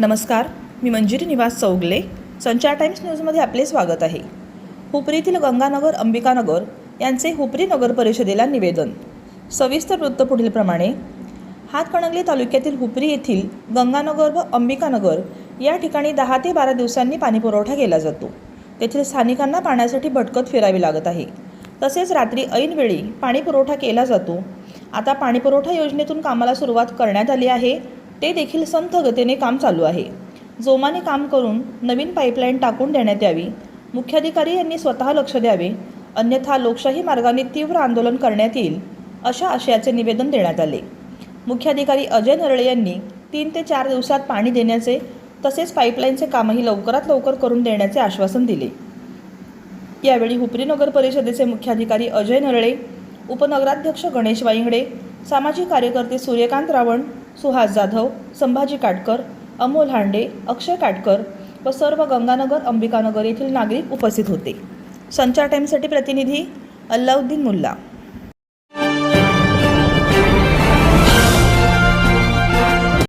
नमस्कार मी मंजिरी निवास चौगले. संचार टाइम्स न्यूजमध्ये आपले स्वागत आहे. हुपरीतील गंगानगर अंबिकानगर यांचे हुपरी नगर परिषदेला निवेदन. सविस्तर वृत्त पुढीलप्रमाणे हातकणंगले तालुक्यातील हुपरी येथील गंगानगर व अंबिकानगर या ठिकाणी दहा ते बारा दिवसांनी पाणीपुरवठा केला जातो. तेथील स्थानिकांना पाण्यासाठी भटकत फिरावे लागत आहे. तसेच रात्री ऐनवेळी पाणीपुरवठा केला जातो. आता पाणीपुरवठा योजनेतून कामाला सुरुवात करण्यात आली आहे. ते देखील संथ गतीने काम चालू आहे. जोमाने काम करून नवीन पाईपलाईन टाकून देण्यात यावी. मुख्याधिकारी यांनी स्वतः लक्ष द्यावे. अन्यथा लोकशाही मार्गाने तीव्र आंदोलन करण्यात येईल अशा आशयाचे निवेदन देण्यात आले. मुख्याधिकारी अजय नरळे यांनी तीन ते चार दिवसात पाणी देण्याचे तसेच पाईपलाईनचे कामही लवकरात लवकर करून देण्याचे आश्वासन दिले. यावेळी हुपरी नगर परिषदेचे मुख्याधिकारी अजय नरळे उपनगराध्यक्ष गणेश वाईंगडे सामाजिक कार्यकर्ते सूर्यकांत रावण सुहास जाधव संभाजी काटकर अमोल हांडे अक्षय काटकर व सर्व गंगानगर अंबिकानगर येथील नागरिक उपस्थित होते. संचार टाईमसाठी प्रतिनिधी अल्लाउद्दीन मुल्ला.